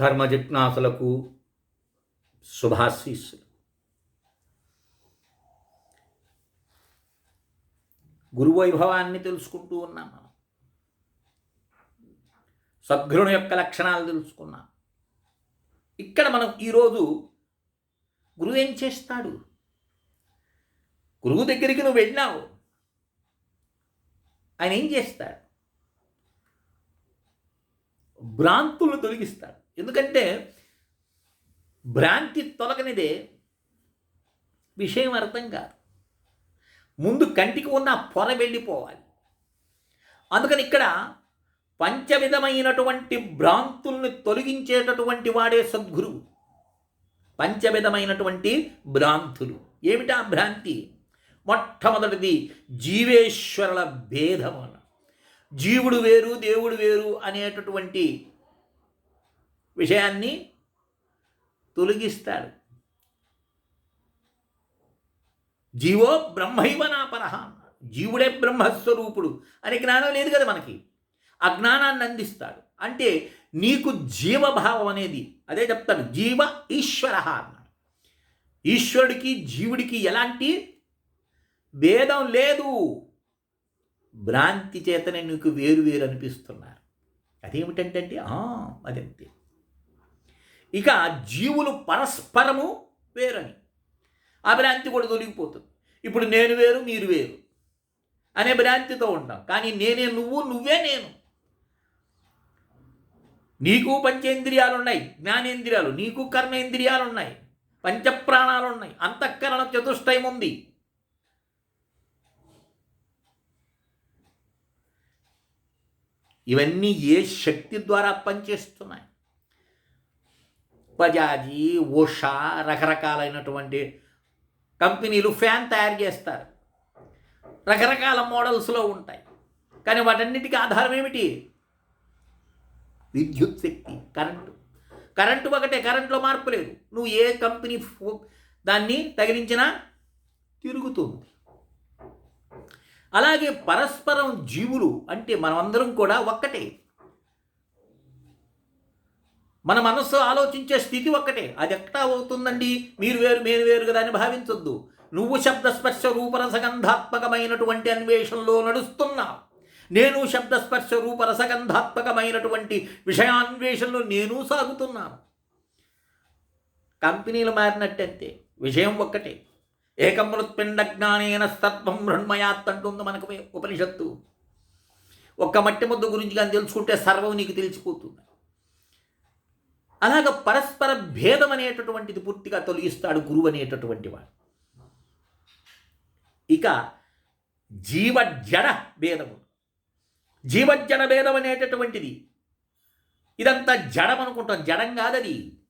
ధర్మ జిజ్ఞాసులకు శుభాశీస్సులు గురువైభవాన్ని తెలుసుకుంటూ ఉన్నాం మనం. సద్గురుని యొక్క లక్షణాలు తెలుసుకున్నాం. ఇక్కడ మనం ఈరోజు గురువు ఏం చేస్తాడు? గురువు దగ్గరికి నువ్వు వెళ్ళినావు ఆయన ఏం చేస్తాడు? భ్రాంతులను తొలగిస్తాడు. ఎందుకంటే భ్రాంతి తొలగనిదే విషయం అర్థం కాదు. ముందు కంటికి ఉన్న పొర వెళ్ళిపోవాలి. అందుకని ఇక్కడ పంచవిధమైనటువంటి భ్రాంతుల్ని తొలగించేటటువంటి వాడే సద్గురువు. పంచవిధమైనటువంటి భ్రాంతులు. ఏమిటా భ్రాంతి? మొట్టమొదటిది జీవేశ్వరుల భేదం జీవుడు వేరు దేవుడు వేరు అనేటటువంటి విషయాన్ని తొలగిస్తాడు. జీవో బ్రహ్మైవ జీవుడే బ్రహ్మస్వరూపుడు. అనే జ్ఞానం లేదు కదా మనకి. ఆ జ్ఞానాన్ని అందిస్తాడు. అంటే నీకు జీవభావం అనేది అదే చెప్తాడు జీవ ఈశ్వర అన్నాడు. ఈశ్వరుడికి జీవుడికి ఎలాంటి భేదం లేదు. భ్రాంతి చేతనే నీకు వేరు వేరు అనిపిస్తున్నారు. అదేమిటంటే అదంతే. ఇక జీవులు పరస్పరము వేరని. ఆ భ్రాంతి కూడా తొలగిపోతుంది. ఇప్పుడు నేను వేరు మీరు వేరు అనే భ్రాంతితో ఉంటాం. కానీ నేనే నువ్వు నువ్వే నేను. నీకు పంచేంద్రియాలు ఉన్నాయి జ్ఞానేంద్రియాలు. నీకు కర్మేంద్రియాలు ఉన్నాయి పంచప్రాణాలు ఉన్నాయి అంతఃకరణ చతుష్టయం ఉంది ఇవన్నీ ఏ శక్తి ద్వారా పనిచేస్తున్నాయి? బజాజీ ఉషా రకరకాలైనటువంటి కంపెనీలు ఫ్యాన్ తయారు చేస్తారు. రకరకాల మోడల్స్లో ఉంటాయి. కానీ వాటన్నిటికీ ఆధారం ఏమిటి? విద్యుత్ శక్తి కరెంటు. కరెంటు ఒకటే కరెంట్లో మార్పు లేదు. నువ్వు ఏ కంపెనీ ఫో- దాన్ని తగిలించినా తిరుగుతుంది. అలాగే పరస్పరం జీవులు అంటే మనమందరం కూడా ఒక్కటే. మన మనస్సు ఆలోచించే స్థితి ఒక్కటే. అది ఎక్కడా అవుతుందండి? మీరు వేరు మీరు వేరు కదా అని భావించొద్దు. నువ్వు శబ్దస్పర్శ రూపరసగంధాత్మకమైనటువంటి అన్వేషణలో నడుస్తున్నావు. నేను శబ్దస్పర్శ రూపరసగంధాత్మకమైనటువంటి విషయాన్వేషణలో నేను సాగుతున్నాను. కంపెనీలు మారినట్టంతే. విషయం ఒక్కటే. ఏకమృత్పిండ జ్ఞానేన సత్వం మృణ్మయాత్ అంటుంది మనకు ఉపనిషత్తు. ఒక్క మట్టి ముద్ద గురించి కానీ తెలుసుకుంటే సర్వం నీకు తెలిసిపోతుంది. అలాగ పరస్పర భేదం అనేటటువంటిది పూర్తిగా తొలగిస్తాడు గురువు అనేటటువంటి వాడు. ఇక జీవజడ భేదము. జీవజడ భేదం అనేటటువంటిది. ఇదంతా జడం అనుకుంటాం. జడం కాదది.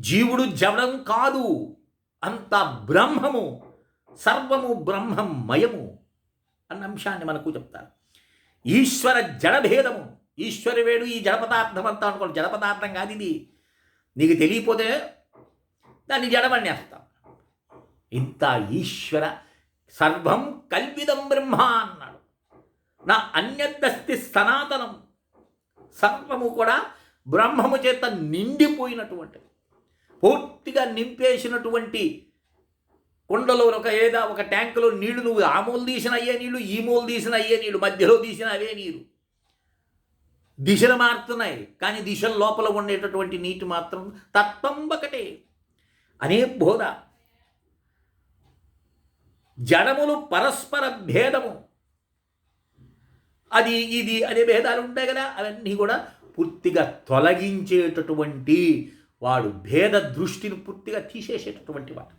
జీవుడు జడం కాదు. అంత బ్రహ్మము. సర్వము బ్రహ్మమయము అన్న అంశాన్ని మనకు చెప్తారు. ఈశ్వర జడభేదము ఈశ్వర వేడు ఈ జడపదార్థం అంతా అనుకోండి. జడపదార్థం కాదు ఇది. నీకు తెలియపోతే దాన్ని జడమనేస్తాం ఇంత ఈశ్వర సర్వం కల్విదం బ్రహ్మ అన్నాడు. నా అన్యదస్తి సనాతనం సర్వము కూడా బ్రహ్మము చేత నిండిపోయినటువంటిది. పూర్తిగా నింపేసినటువంటి కుండలో ఒక ఏదా ఒక ట్యాంకులో నీళ్ళు నువ్వు ఆ మూలు తీసిన అయ్యే నీళ్ళు ఈ మూలు తీసిన అయ్యే నీళ్ళు మధ్యలో తీసిన అవే నీరు. దిశలు మారుతున్నాయి కానీ దిశల లోపల ఉండేటటువంటి నీటి మాత్రం తత్వంబకటే. అనే బోధ. జడములు పరస్పర భేదము. అది ఇది అనే భేదాలు ఉంటాయి కదా అవన్నీ కూడా పూర్తిగా తొలగించేటటువంటి వాడు భేద దృష్టిని పూర్తిగా తీసేసేటటువంటి వాడు.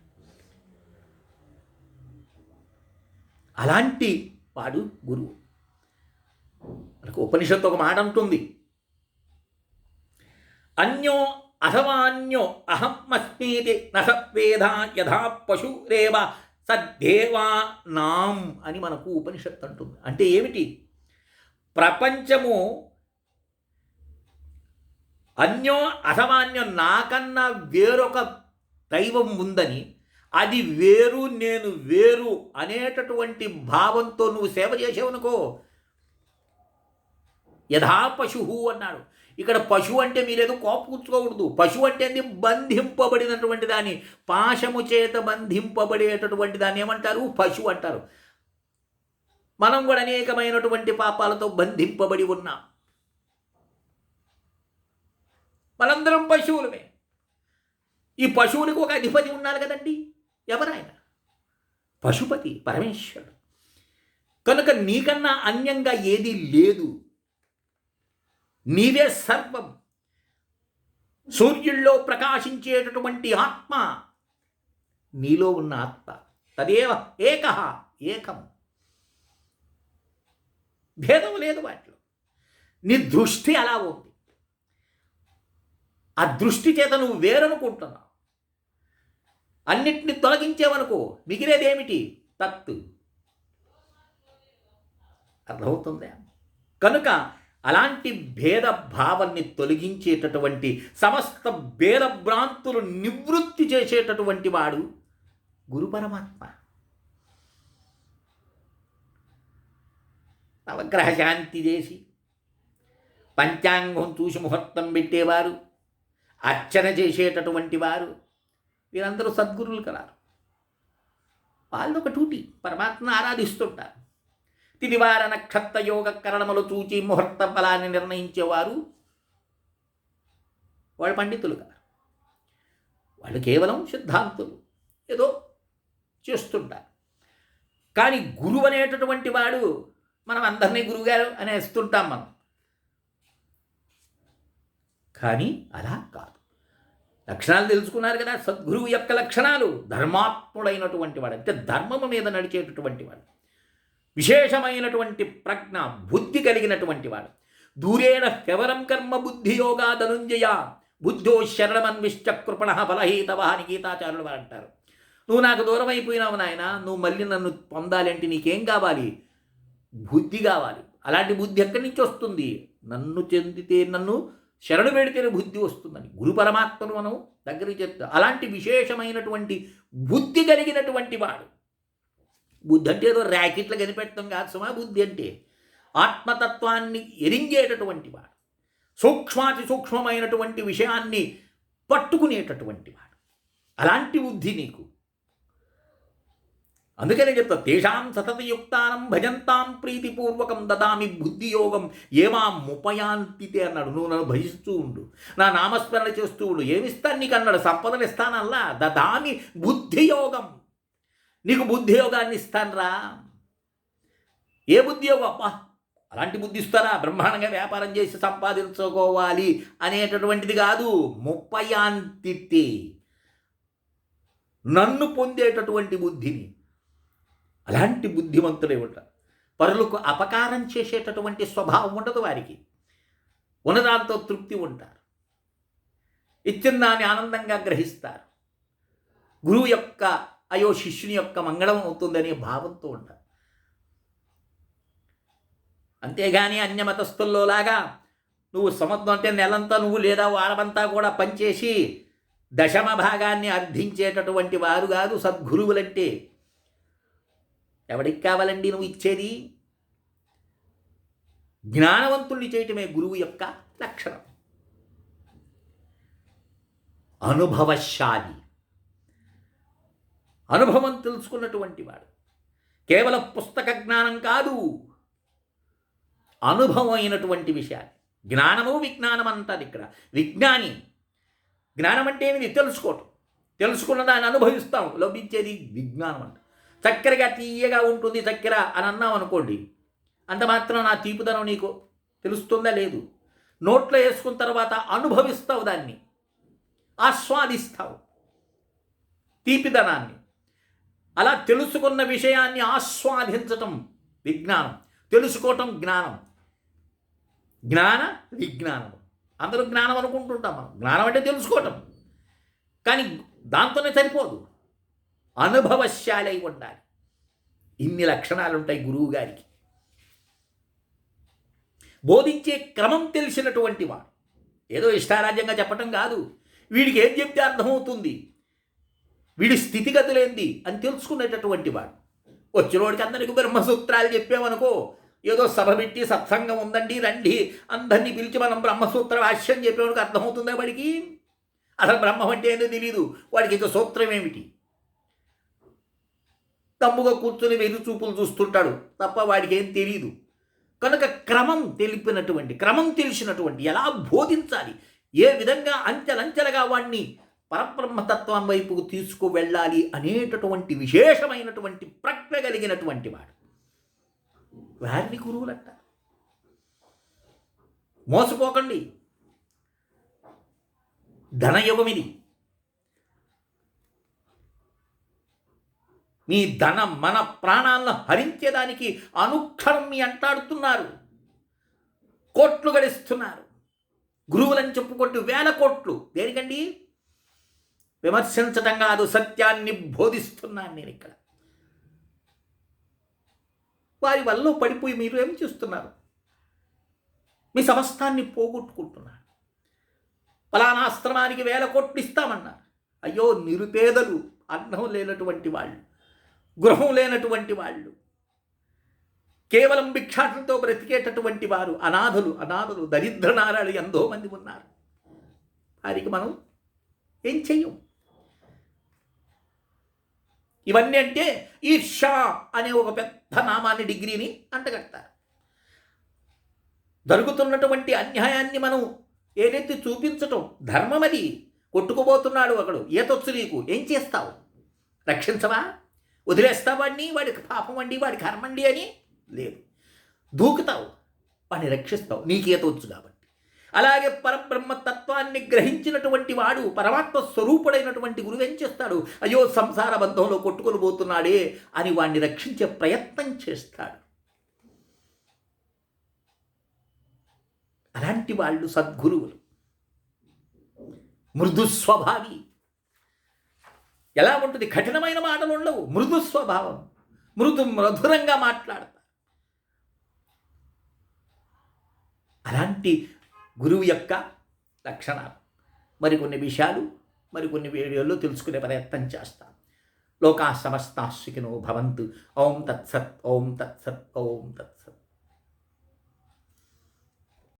అలాంటి వాడు గురువు. మనకు ఉపనిషత్తు ఒక మాట ఉంటుంది అన్యో అథవాన్యో అహమ్మస్మీతి నసవేద యథా పశురేవ సద్దేవా నాం అని మనకు ఉపనిషత్తు అంటుంది. అంటే ఏమిటి? ప్రపంచము అన్యో అసమాన్యో నాకన్నా వేరొక దైవం ఉందని అది వేరు నేను వేరు అనేటటువంటి భావంతో నువ్వు సేవ చేసేవనుకో యథా పశువు అన్నాడు. ఇక్కడ పశువు అంటే మీరేదో కోపుచ్చుకోకూడదు పశువు అంటే అది బంధింపబడినటువంటి దాన్ని పాశము చేత బంధింపబడేటటువంటి దాన్ని ఏమంటారు? పశువు అంటారు. మనం కూడా అనేకమైనటువంటి పాపాలతో బంధింపబడి ఉన్నాం. మనందరం పశువులమే. ఈ పశువులకు ఒక అధిపతి ఉన్నారు కదండి? ఎవరాయన? పశుపతి పరమేశ్వరుడు. కనుక నీకన్నా అన్యంగా ఏదీ లేదు. నీవే సర్వం. సూర్యుల్లో ప్రకాశించేటటువంటి ఆత్మ నీలో ఉన్న ఆత్మ. తదేవ ఏక ఏకం. భేదం లేదు వాటిలో. నీ దృష్టి అలా ఉంది. ఆ దృష్టి చేత నువ్వు వేరనుకుంటున్నావు. అన్నిటిని తొలగించేవనుకో మిగిలేదేమిటి? తత్తు. అర్థమవుతుందా? కనుక అలాంటి భేద భావాన్ని తొలగించేటటువంటి సమస్త భేదభ్రాంతులు నివృత్తి చేసేటటువంటి వాడు గురు పరమాత్మ. నవగ్రహ శాంతి చేసి పంచాంగం చూసి ముహూర్తం పెట్టేవారు అర్చన చేసేటటువంటి వారు వీరందరూ సద్గురువులు కలారు. వాళ్ళు ఒక టూటి పరమాత్మను ఆరాధిస్తుంటారు. తిదివార నక్షత్ర యోగ కరణములు చూచి ముహూర్త బలాన్ని నిర్ణయించేవారు వాళ్ళు పండితులు కాదు వాళ్ళు కేవలం సిద్ధాంతులు. ఏదో చేస్తుంటారు. కానీ గురువు అనేటటువంటి వాడు మనం అందరినీ గురువుగారు అనేస్తుంటాం మనం. కానీ అలా కాదు. లక్షణాలు తెలుసుకున్నారు కదా సద్గురువు యొక్క లక్షణాలు ధర్మాత్ముడైనటువంటి వాడు. అంటే ధర్మము మీద నడిచేటటువంటి వాడు. విశేషమైనటువంటి ప్రజ్ఞ బుద్ధి కలిగినటువంటి వాడు. దూరేణ కేవలం కర్మ బుద్ధి యోగా ధనుంజయ బుద్ధో శరణమన్విష్ట కృపణ బలహీతవ అని గీతాచారులు వారు అంటారు. నువ్వు నాకు దూరం అయిపోయినావు నాయన నువ్వు మళ్ళీ నన్ను పొందాలంటే నీకేం కావాలి? బుద్ధి కావాలి. అలాంటి బుద్ధి ఎక్కడి నుంచి వస్తుంది? నన్ను చెందితే నన్ను శరణు పెడితేనే బుద్ధి వస్తుందని. గురు పరమాత్మను మనం దగ్గరికి చెప్తా. అలాంటి విశేషమైనటువంటి బుద్ధి కలిగినటువంటి వాడు. బుద్ధి అంటే ఏదో ర్యాకెట్లు కనిపెట్టడం కాదు సుమా బుద్ధి అంటే ఆత్మతత్వాన్ని ఎరింగేటటువంటి వాడు సూక్ష్మాతి సూక్ష్మమైనటువంటి విషయాన్ని పట్టుకునేటటువంటి వాడు. అలాంటి బుద్ధి నీకు. అందుకనే చెప్తా తేషాం సతతయుక్తానం భజంతాం ప్రీతిపూర్వకం దదామి బుద్ధియోగం ఏమా ముపయాంతితే అన్నాడు. నువ్వు నన్ను భజిస్తూ ఉండు నా నామస్మరణ చేస్తూ ఉండు ఏమిస్తాను నీకు అన్నాడు. సంపదలు ఇస్తానల్లా దదామి బుద్ధియోగం. నీకు బుద్ధియోగాన్ని ఇస్తానరా. ఏ బుద్ధియోగం అబ్బా అలాంటి బుద్ధి ఇస్తారా? బ్రహ్మాండంగా వ్యాపారం చేసి సంపాదించుకోవాలి అనేటటువంటిది కాదు. ముప్పయాంతితి నన్ను పొందేటటువంటి బుద్ధిని. అలాంటి బుద్ధిమంతుడే ఉంటారు పరులకు అపకారం చేసేటటువంటి స్వభావం ఉండదు వారికి. ఉన్నదాంతో తృప్తి ఉంటారు. ఇచ్చిన దాన్ని ఆనందంగా గ్రహిస్తారు. గురువు యొక్క అయో శిష్యుని యొక్క మంగళం అవుతుందనే భావంతో ఉంటారు అంతేగాని అన్యమతస్థుల్లో లాగా నువ్వు సమత్వం అంటే నెలంతా నువ్వు లేదా వారమంతా కూడా పనిచేసి దశమ భాగాన్ని అర్థించేటటువంటి వారు కాదు సద్గురువులంటే. ఎవడికి కావాలండి నువ్వు ఇచ్చేది? జ్ఞానవంతుల్ని చేయటమే గురువు యొక్క లక్షణం. అనుభవశాలి. అనుభవం తెలుసుకున్నటువంటి వాడు. కేవలం పుస్తక జ్ఞానం కాదు అనుభవం అయినటువంటి విషయాలు. జ్ఞానము విజ్ఞానం అంటారు ఇక్కడ. విజ్ఞాని జ్ఞానం అంటే ఏమిది? తెలుసుకోవటం. తెలుసుకున్న దాన్ని అనుభవిస్తాం. లభించేది విజ్ఞానం అంట. చక్కెరగా తీయగా ఉంటుంది చక్కెర అని అన్నాం అనుకోండి అంత మాత్రం నా తీపుదనం నీకు తెలుస్తుందా లేదు? నోట్లో వేసుకున్న తర్వాత అనుభవిస్తావు దాన్ని. ఆస్వాదిస్తావు. తీపిదనాన్ని. అలా తెలుసుకున్న విషయాన్ని ఆస్వాదించటం విజ్ఞానం. తెలుసుకోవటం జ్ఞానం. జ్ఞాన విజ్ఞానం. అందరూ జ్ఞానం అనుకుంటుంటాం మనం. జ్ఞానం అంటే తెలుసుకోవటం. కానీ దాంతోనే సరిపోదు. అనుభవశాలై ఉండాలి. ఇన్ని లక్షణాలు ఉంటాయి గురువు గారికి బోధించే క్రమం తెలిసినటువంటి వాడు. ఏదో ఇష్టారాజ్యంగా చెప్పటం కాదు. వీడికి ఏం చెప్తే అర్థమవుతుంది? వీడి స్థితిగతులేంది అని తెలుసుకునేటటువంటి వాడు. వచ్చినోడికి అందరికీ బ్రహ్మసూత్రాలు చెప్పామనుకో ఏదో సభ పెట్టి సత్సంగం ఉందండి రండి అందరినీ పిలిచి మనం బ్రహ్మసూత్ర భాష్యం చెప్పేవాడికి అర్థమవుతుందా వాడికి? అసలు బ్రహ్మం అంటే ఏందో తెలియదు వాడికి ఇక సూత్రం ఏమిటి? తమ్ముగా కూర్చొని వెరు చూపులు చూస్తుంటాడు తప్ప వాడికి ఏం తెలియదు కనుక క్రమం తెలిపినటువంటి క్రమం తెలిసినటువంటి ఎలా బోధించాలి? ఏ విధంగా అంచెలంచెలుగా వాడిని పరబ్రహ్మతత్వం వైపుకు తీసుకువెళ్ళాలి అనేటటువంటి విశేషమైనటువంటి ప్రజ్ఞ కలిగినటువంటి వాడు. వారిని గురువులంట. మోసపోకండి. ధనయుగం ఇది. మీ ధన మన ప్రాణాలను హరించేదానికి అనుక్షణం మీ అంటాడుతున్నారు. కోట్లు గడిస్తున్నారు. గురువులని చెప్పుకుంటూ వేల కోట్లు. దేనికండి? విమర్శించటం కాదు సత్యాన్ని బోధిస్తున్నాను నేను ఇక్కడ. వారి వల్ల పడిపోయి మీరు ఏం చేస్తున్నారు? మీ సమస్తాన్ని పోగొట్టుకుంటున్నారు. ఫలానా ఆశ్రమానికి వేల కోట్లు ఇస్తామన్నారు. అయ్యో నిరుపేదలు అన్నం లేనటువంటి వాళ్ళు గృహం లేనటువంటి వాళ్ళు కేవలం భిక్షాటంతో బ్రతికేటటువంటి వారు అనాథులు అనాథులు దరిద్రనారాలు ఎంతో మంది ఉన్నారు. వారికి మనం ఏం చెయ్యం? ఇవన్నీ అంటే ఈర్షా అనే ఒక పెద్ద నామాన్ని డిగ్రీని అంటగడతారు. జరుగుతున్నటువంటి అన్యాయాన్ని మనం ఏదైతే చూపించటం ధర్మం అది కొట్టుకుపోతున్నాడు ఒకడు ఏతొచ్చు నీకు ఏం చేస్తావు? రక్షించవా? వదిలేస్తావాడిని వాడికి పాపం అండి వాడి కర్మండి అని లేదు. దూకుతావు వాడిని రక్షిస్తావు. నీకు ఈతవచ్చు కాబట్టి. అలాగే పరబ్రహ్మ తత్వాన్ని గ్రహించినటువంటి వాడు పరమాత్మ స్వరూపుడైనటువంటి గురువు ఏం చేస్తాడు? అయ్యో సంసార బంధంలో కొట్టుకొని పోతున్నాడే అని వాణ్ణి రక్షించే ప్రయత్నం చేస్తాడు. అలాంటి వాళ్ళు సద్గురువులు. మృదు స్వభావి. ఎలా ఉంటుంది? కఠినమైన మాటలు ఉండవు. మృదు స్వభావం. మృదు మధురంగా మాట్లాడతారు. అలాంటి గురువు యొక్క లక్షణాలు. మరికొన్ని విషయాలు మరికొన్ని వీడియోల్లో తెలుసుకునే ప్రయత్నం చేస్తాను. లోకా సమస్తాశ్వికినో భవంతు. ఓం తత్సత్ ఓం తత్సత్ ఓం తత్సత్.